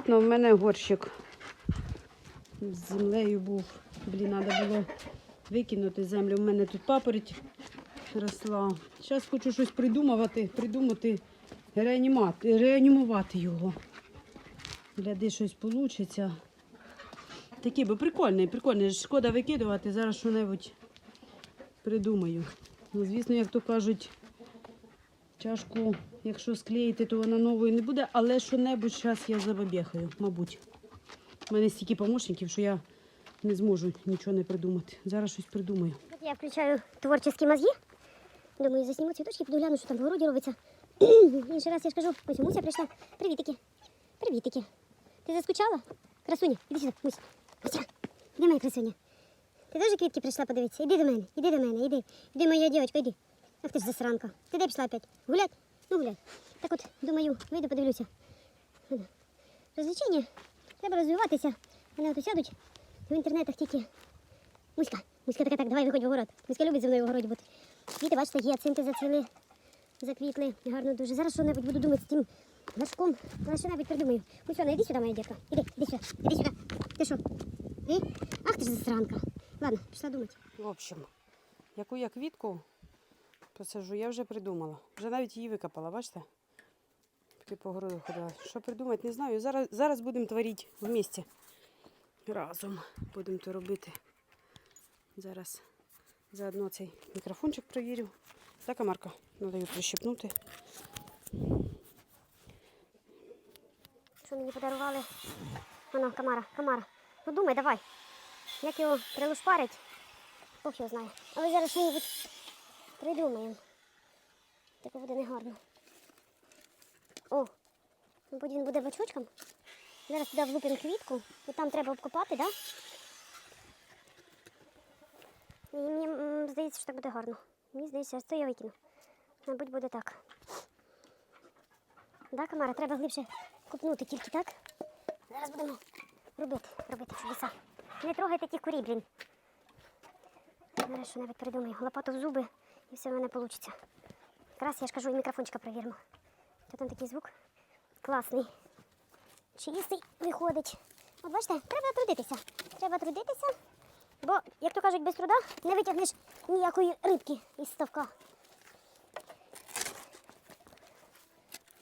комфортно. В мене горщик з землею був. Блін, треба було викинути землю. У мене тут папороть росла. Зараз хочу щось придумувати, придумати, реанімати, реанімувати його. Гляди, щось вийде. Такий би прикольний, прикольний. Шкода викидувати, зараз що-небудь придумаю. Ну, звісно, як то кажуть, чашку, якщо склеїти, то вона новою не буде, але що-небудь зараз я забабєхаю, мабуть. У мене стільки помощників, що я не зможу нічого не придумати. Зараз щось придумаю. Я включаю творчі мозги. Думаю, засніму цвіточки, піду що там в городі робиться. Інший раз я ж кажу, ось Муся прийшла. Привітики. Привітики. Ти заскучала? Красуня, іди сюди, Муся. Муся, де моя красуня? Ти теж квітки прийшла подивитися? Іди до мене, іди до мене, іди. Іди, моя дівчинка, іди. Ах ти ж засранка. Ти де пішла опять? Гулять? Ну гулять. Так от, думаю, вийду, подивлюся. Розвлечення. Треба розвиватися. Вони от сядуть в інтернетах тільки. Муська, Муська така, так, давай виходь в огород. Муська любить зі мною в огороді бути. Квіти, бачите, гіацинти зацвіли, заквітли. Гарно дуже. Зараз що-небудь буду думати з тим горшком. Але що-небудь придумаю. Мусьона, іди сюди, моя дітка. Іди, іди сюди, іди сюди. Ти що? Ти? Ах ти ж засранка. Ладно, пішла думати. В общем, яку я квітку посажу, я вже придумала. Вже навіть її викопала, бачите? Поки по городу ходила. Що придумати, не знаю. Зараз, зараз будемо творити в місті. Разом будемо то робити. Зараз заодно цей мікрофончик провірю. Так, Марка, треба її прищепнути. Що мені подарували? Воно, Камара, Камара. Ну думай, давай. Як його прилушпарить, Бог його знає. Але зараз що-небудь придумаємо. Таке буде негарно. О, мабуть, він буде бачочком. Зараз туди влупимо квітку, і там треба обкопати, так? Да? Мені здається, що так буде гарно. Мені здається, що я викину. Мабуть, буде так. Да, Камара, треба глибше купнути тільки так. Зараз будемо робити, робити чудеса. Не трогайте ті курі, блін. Зараз що навіть придумаю. Лопату в зуби і все в мене вийде. Якраз я ж кажу, і мікрофончика перевіримо. Що там такий звук? Класний. Чистий виходить. От бачите, треба трудитися. Треба трудитися, бо, як то кажуть, без труда не витягнеш ніякої рибки із ставка.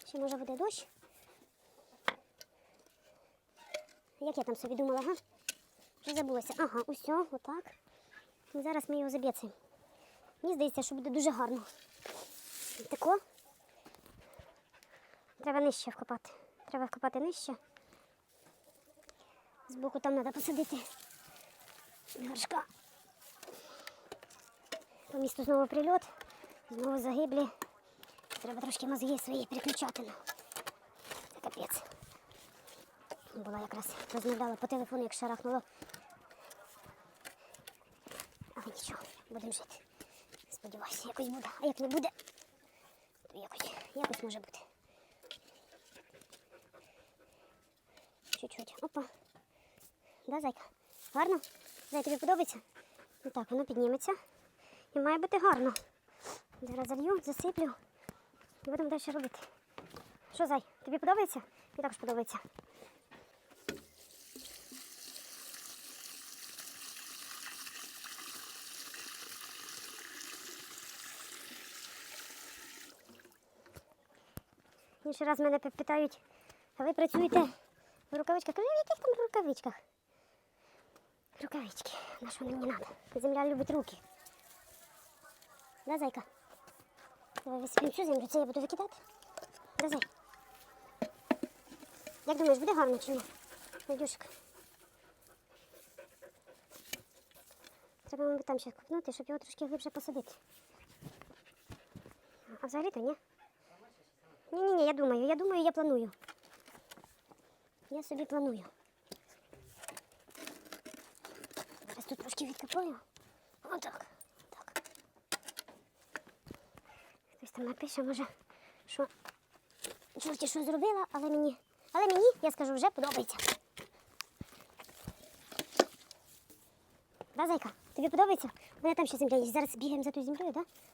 Ще може буде дощ. Як я там собі думала, ага? Вже забулася. Ага, усе, отак. І зараз ми його заб'ємо. Мені здається, що буде дуже гарно. Тако. Треба нижче вкопати. Треба вкопати нижче. Збоку там треба посадити горшка. По місту знову прильот, знову загиблі. Треба трошки мозги свої переключати. Це капець. Була якраз розмовляла по телефону, як шарахнуло. Але нічого, будемо жити. Сподіваюся, якось буде. А як не буде, то якось, якось може бути. Чуть-чуть. Опа. Да, зайка? Гарно? Зай, тобі подобається? Ну так, воно підніметься. І має бути гарно. Зараз залью, засиплю. І будемо далі робити. Що, зай, тобі подобається? Мені також подобається. Інший раз мене питають, а ви працюєте в рукавичках? Кажу, в яких там рукавичках? Рукавички. На що мені треба? Земля любить руки. Да, зайка? Давай висипемо цю землю, це я буду викидати. Да, зай. Як думаєш, буде гарно чи ні? Надюшка. Треба, мабуть, там ще купнути, щоб його трошки глибше посадити. А взагалі-то ні. Ні-ні-ні, я думаю, я думаю, я планую. Я собі планую. Зараз тут трошки відкопаю. Отак. Так. Хтось там напише, може, що чорті що зробила, але мені. Але мені, я скажу, вже подобається. Да, зайка? Тобі подобається? У там ще земля є. Зараз бігаємо за тою землею, так? Да?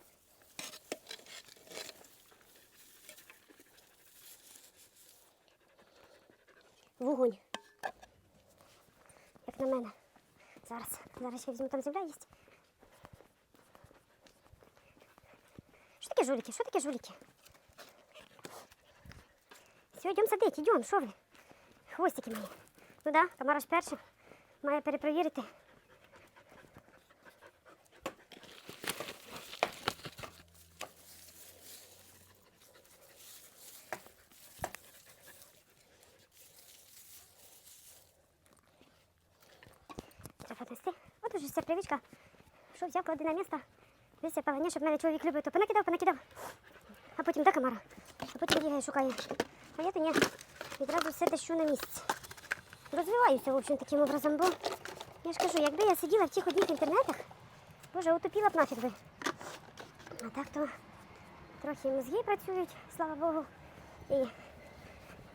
Вогонь. Як на мене. Зараз, зараз я візьму там земля є. Що таке жуліки? Що таке жуліки? Все, йдемо садити, йдемо, що ви? Хвостики мої. Ну да, Тамара ж перша. Має перепровірити. Треба. От уже ця привичка. Що взяв клади на місце, висипав, ні, щоб мене чоловік любив, то понакидав, понакидав. А потім да, камара. А потім бігає, шукає. А я то ні. Відразу все дощу на місці. Розвиваюся, в общем, таким образом, бо я ж кажу, якби я сиділа в тих одних інтернетах, боже, утопіла б нафіг би. А так то трохи мозги працюють, слава Богу. І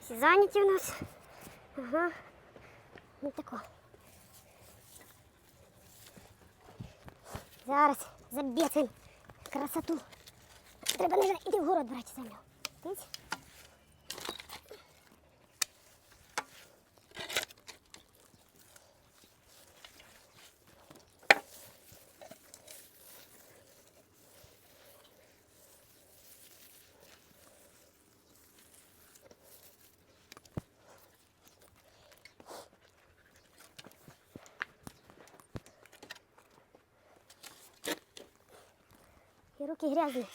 всі зайняті в нас. Ага. Ну тако. Зараз заб'єцем красоту. Треба не йти в город брати землю. І руки грязні.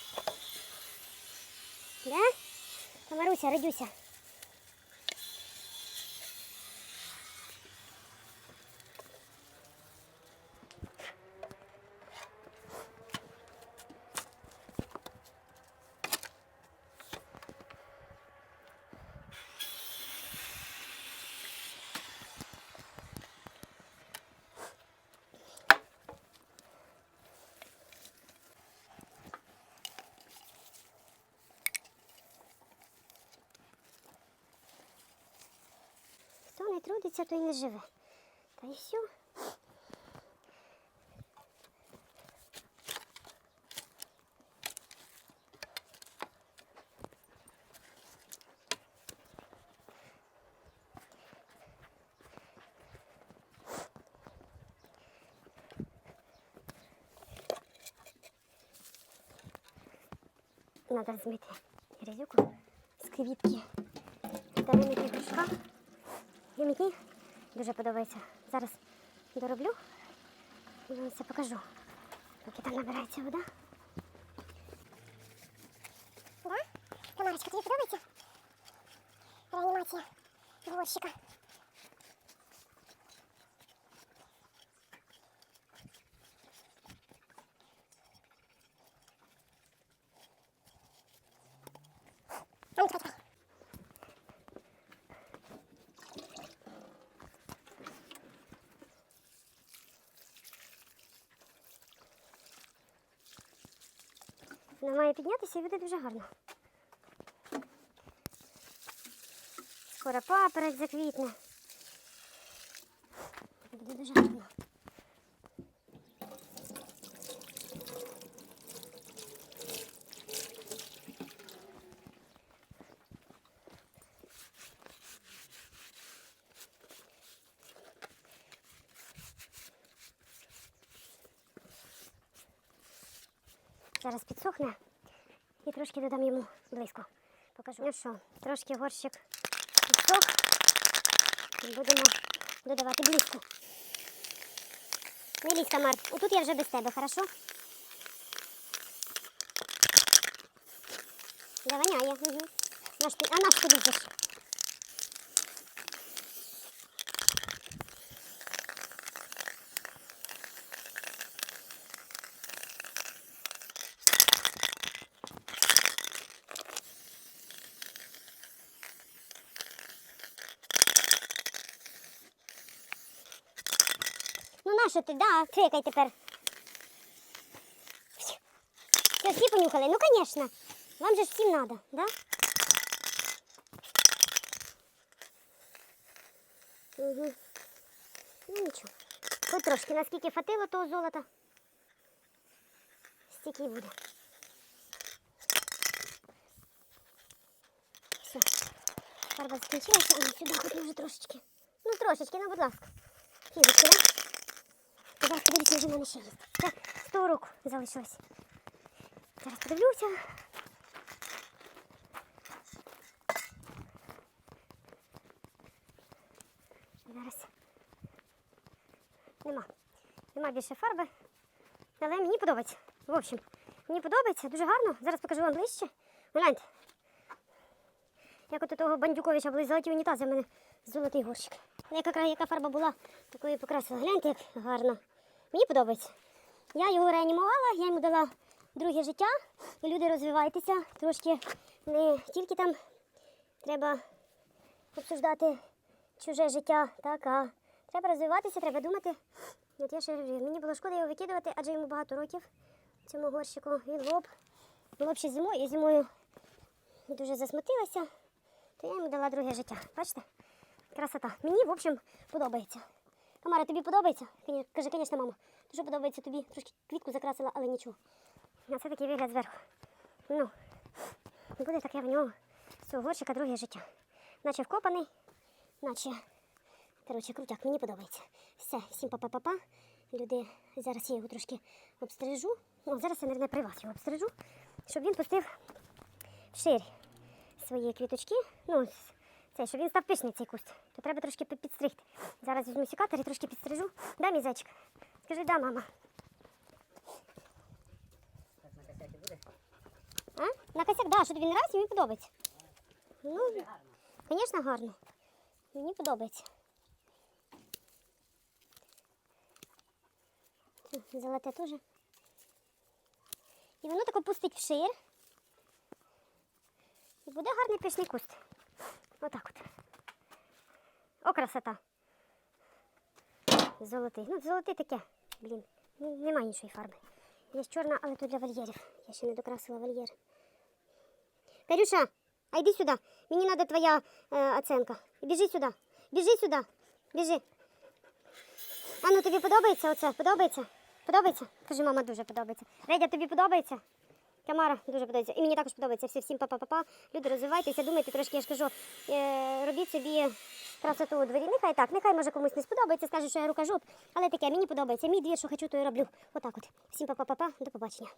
Да? Тамаруся, Радюся. Не трудиться, той не живе. Та й все. Надо змити грязюку з квітки. Та вимити горшка. І дуже подобається. Зараз дороблю і вам все покажу. Поки там набирається вода. Да? Тамарочка, тобі подобається? Реанімація горщика. А ну, чекай, чекай. Вона має піднятися і буде дуже гарно. Скоро папороть заквітне. Буде дуже гарно. Зараз підсохне і трошки додам йому близько. Покажу. Ну що, трошки горщик підсох. Будемо додавати близько. Не лізь, Тамар. Отут я вже без тебе, хорошо? Да, воняє. Угу. Наш ти... А наш ти лізеш? Ну нащо ти, да, крикай тепер. Все, всі понюхали? Ну, звісно. Вам же всім надо, да? Угу. Ну нічого. Хоч трошки, наскільки хватило того золота. Стільки й буде. Все. Фарба закінчилася, а сюди куплю вже трошечки. Ну, трошечки, ну, будь ласка. Фірочки, да? Ласка, дивіться, вже в мене ще є. Це 100 рук залишилось. Зараз подивлюся. Зараз. Нема. Нема більше фарби. Але мені подобається. В общем, мені подобається, дуже гарно. Зараз покажу вам ближче. Гляньте. Як от у того бандюковича були золоті унітази, в мене золотий горщик. Яка, яка фарба була, такою покрасила. Гляньте, як гарно. Мені подобається. Я його реанімувала, я йому дала друге життя. Люди розвивайтеся. Трошки не тільки там треба обсуждати чуже життя, так, а треба розвиватися, треба думати. От я ще мені було шкода його викидувати, адже йому багато років цьому горщику. Він лоб. Було б ще зимою, і зимою дуже засмутилася, то я йому дала друге життя. Бачите? Красота. Мені, в общем, подобається. Тамара, тобі подобається? Каже, звісно, мама. Дуже подобається тобі. Трошки квітку закрасила, але нічого. А це такий вигляд зверху. Ну, буде таке в нього з цього горщика друге життя. Наче вкопаний, наче. Коротше, крутяк, мені подобається. Все, всім па-па-па-па. Люди, зараз я його трошки обстрижу. Ну, зараз я, мабуть, при вас його обстрижу, щоб він пустив вширь свої квіточки. Ну, це, щоб він став пишний цей куст, то треба трошки підстригти. Зараз візьму сікатор і трошки підстрижу. Да, мій зайчик? Скажи, да, мама. А? На косяк, да, що тобі не нравиться, мені подобається. Ну, звісно, гарно. Мені подобається. Золоте теж. І воно тако пустить вшир. І буде гарний пишний куст. Отак от. О, красота. Золотий. Ну, золотий таке. Блін. Нема іншої фарби. Є чорна, але то для вольєрів. Я ще не докрасила вольєр. Карюша, а йди сюди. Мені треба твоя е, оценка. Біжи сюди. Біжи сюди. Біжи. А ну тобі подобається оце? Подобається? Подобається? Кажи, мама, дуже подобається. Редя, тобі подобається? Тамара дуже подобається. І мені також подобається. Все, всім па-па-па-па. Люди, розвивайтеся, думайте трошки, я ж кажу, е, робіть собі красоту у дворі. Нехай так, нехай може комусь не сподобається, скажуть, що я рукожоп, але таке, мені подобається. Мій двір, що хочу, то і роблю. Отак от. Всім па-па-па-па, до побачення.